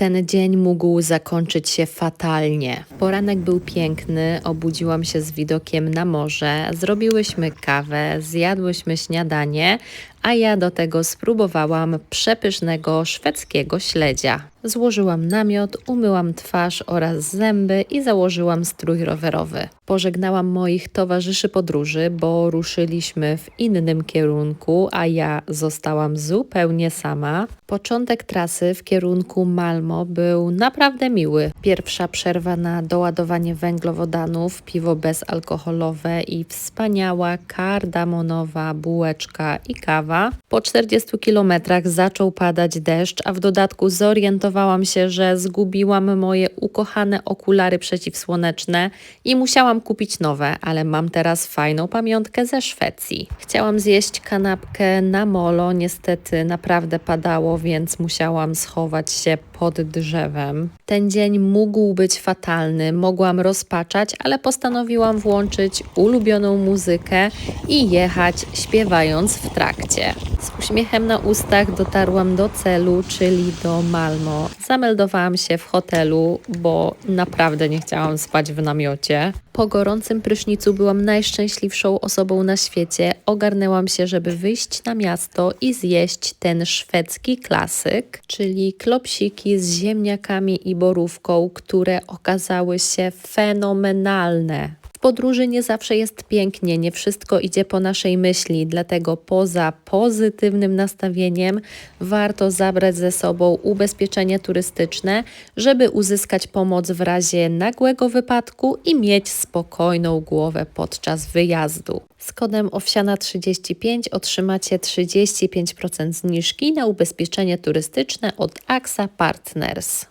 ten dzień mógł zakończyć się fatalnie. Poranek był piękny, obudziłam się z widokiem na morze, zrobiłyśmy kawę, zjadłyśmy śniadanie, a ja do tego spróbowałam przepysznego szwedzkiego śledzia. Złożyłam namiot, umyłam twarz oraz zęby i założyłam strój rowerowy. Pożegnałam moich towarzyszy podróży, bo ruszyliśmy w innym kierunku, a ja zostałam zupełnie sama. Początek trasy w kierunku Malmo był naprawdę miły. Pierwsza przerwa na doładowanie węglowodanów, piwo bezalkoholowe i wspaniała kardamonowa bułeczka i kawa. Po 40 kilometrach zaczął padać deszcz, a w dodatku zorientowałam się, że zgubiłam moje ukochane okulary przeciwsłoneczne i musiałam kupić nowe, ale mam teraz fajną pamiątkę ze Szwecji. Chciałam zjeść kanapkę na molo, niestety naprawdę padało, więc musiałam schować się pod drzewem. Ten dzień mógł być fatalny, mogłam rozpaczać, ale postanowiłam włączyć ulubioną muzykę i jechać śpiewając w trakcie. Z uśmiechem na ustach dotarłam do celu, czyli do Malmo. Zameldowałam się w hotelu, bo naprawdę nie chciałam spać w namiocie. Po gorącym prysznicu byłam najszczęśliwszą osobą na świecie. Ogarnęłam się, żeby wyjść na miasto i zjeść ten szwedzki klasyk, czyli klopsiki z ziemniakami i borówką, które okazały się fenomenalne. Podróży nie zawsze jest pięknie, nie wszystko idzie po naszej myśli, dlatego poza pozytywnym nastawieniem warto zabrać ze sobą ubezpieczenie turystyczne, żeby uzyskać pomoc w razie nagłego wypadku i mieć spokojną głowę podczas wyjazdu. Z kodem owsiana35 otrzymacie 35% zniżki na ubezpieczenie turystyczne od AXA Partners.